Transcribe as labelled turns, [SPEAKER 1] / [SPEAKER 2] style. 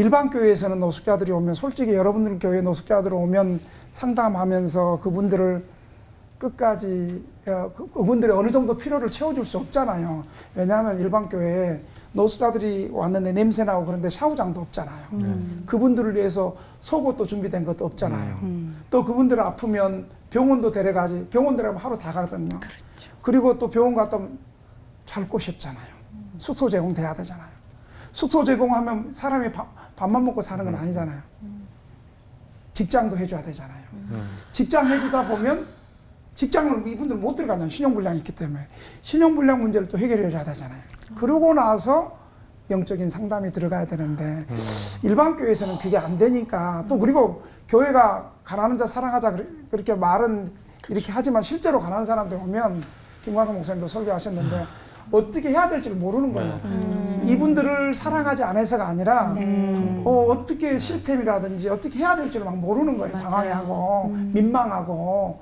[SPEAKER 1] 일반 교회에서는 노숙자들이 오면 솔직히 여러분들 교회 노숙자들 오면 상담하면서 그분들을 끝까지 어, 그- 그분들의 어느 정도 필요를 채워줄 수 없잖아요. 왜냐하면 일반 교회에 노숙자들이 왔는데 냄새 나고 그런데 샤워장도 없잖아요. 그분들을 위해서 속옷도 준비된 것도 없잖아요.
[SPEAKER 2] 음.
[SPEAKER 1] 또 그분들 아프면 병원도 데려가지. 병원 데려가면 하루 다 가거든요.
[SPEAKER 2] 그렇죠.
[SPEAKER 1] 그리고 또 병원 갔다 오면 잘 곳이 없잖아요. 숙소 제공돼야 되잖아요. 숙소 제공하면 사람이 밥, 밥만 먹고 사는 건 아니잖아요. 직장도 해줘야 되잖아요. 직장 해주다 보면 직장을 이분들 못 들어가잖아요. 신용불량이 있기 때문에. 신용불량 문제를 또 해결해 줘야 되잖아요. 그러고 나서 영적인 상담이 들어가야 되는데 일반 교회에서는 그게 안 되니까 또 그리고 교회가 가난한 자 사랑하자 그렇- 그렇게 말은 이렇게 하지만 실제로 가난한 사람들 오면 김광석 목사님도 설교하셨는데 어떻게 해야 될지 모르는 거예요. 이분들을 사랑하지 않아서가 아니라 어, 어떻게 시스템이라든지 어떻게 해야 될지를 막 모르는 거예요.
[SPEAKER 2] 맞아요.
[SPEAKER 1] 당황해하고 민망하고